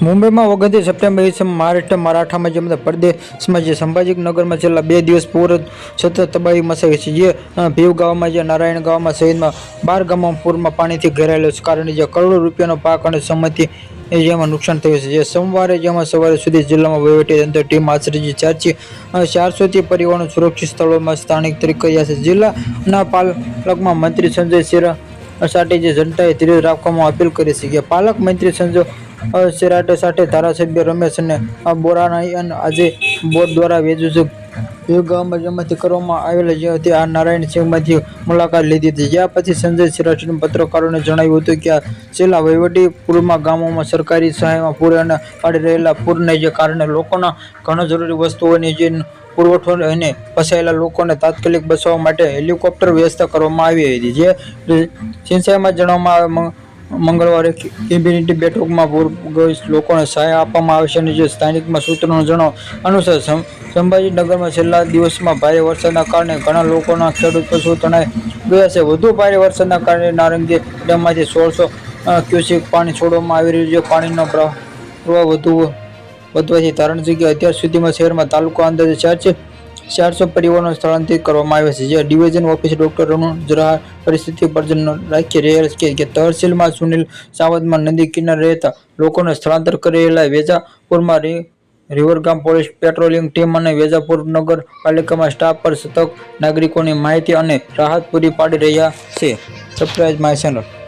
મુંબઈમાં ઓગણત્રીસ સપ્ટેમ્બર ઈસમ મહારાષ્ટ્ર, મરાઠામાં જેમ પ્રદેશમાં જે સંભાજીનગરમાં છેલ્લા બે દિવસ પૂર સતત તબાહી મચાવી છે. જે ભીવ ગામમાં જે નારાયણ ગામમાં સહિતમાં બાર ગામમાં પૂરમાં પાણીથી ઘેરાયેલો છે. કારણે જે કરોડો રૂપિયાનો પાક અને સંમતિ એ જેમાં નુકસાન થયું છે. જે સોમવારે જેમાં સવારે સુધી જિલ્લામાં વહીવટી તંત્ર ટીમ આશરે જે ચારથી ચારસોથી પરિવારો સુરક્ષિત સ્થળોમાં સ્થાનિક તરીકે કર્યા છે. જિલ્લાના પાલકમાં મંત્રી સંજય સિરા સાથે જે જનતાએ ધીરજ રાખવામાં અપીલ કરી છે કે પાલક મંત્રી સંજય સિરાટે સાથે ધારાસભ્ય રમેશ અને અ, અને આજે બોર્ડ દ્વારા વેજુ છે એ જેમાંથી કરવામાં આવેલા જે હતી આ નારાયણ સિંહમાંથી મુલાકાત લીધી હતી. જ્યાં પછી સંજય સિરાટે પત્રકારોને જણાવ્યું હતું કે છેલ્લા વહીવટી પૂરમાં ગામોમાં સરકારી સહાયમાં પૂર અને પાડી રહેલા પૂરને જે કારણે લોકોના ઘણા જરૂરી વસ્તુઓની જે પુરવઠો અને ફસાયેલા લોકોને તાત્કાલિક બચાવવા માટે હેલિકોપ્ટર વ્યવસ્થા કરવામાં આવી હતી. જે સિંચાઈમાં જણાવવામાં આવે મંગળવારે કેબિનેટ બેઠકમાં પૂરગ્રસ્ત લોકોને સહાય આપવામાં આવશે અને જે સ્થાનિકમાં સૂત્રોનો જણાવ અનુસાર સંભાજીનગરમાં છેલ્લા દિવસમાં ભારે વરસાદના કારણે ઘણા લોકોના ખેડૂત પશુ તણાઈ ગયા છે. વધુ ભારે વરસાદના કારણે નારંગી ડેમમાંથી સોળસો ક્યુસેક પાણી છોડવામાં આવી રહ્યું છે. પાણીનો પ્રવાહ વધુ વધવાથી તારણ જગ્યાએ અત્યાર સુધીમાં શહેરમાં તાલુકો અંદાજે ચારસો ચારસો પરિવારોને સ્થળાંતરિત કરવામાં આવ્યા છે જે ડિવિઝન ઓફિસ ડોક્ટર જરા પરિસ્થિતિ પર રાખી રહ્યા છે કે તહસીલમાં સુનિલ સાવંતમાં નદી કિનારે રહેતા લોકોને સ્થળાંતર કરેલા વેજાપુરમાં રિવરગામ પોલીસ પેટ્રોલિંગ ટીમ અને વેજાપુર નગરપાલિકામાં સ્ટાફ પર સતત નાગરિકોની માહિતી અને રાહત પૂરી પાડી રહ્યા છે. Surprise my channel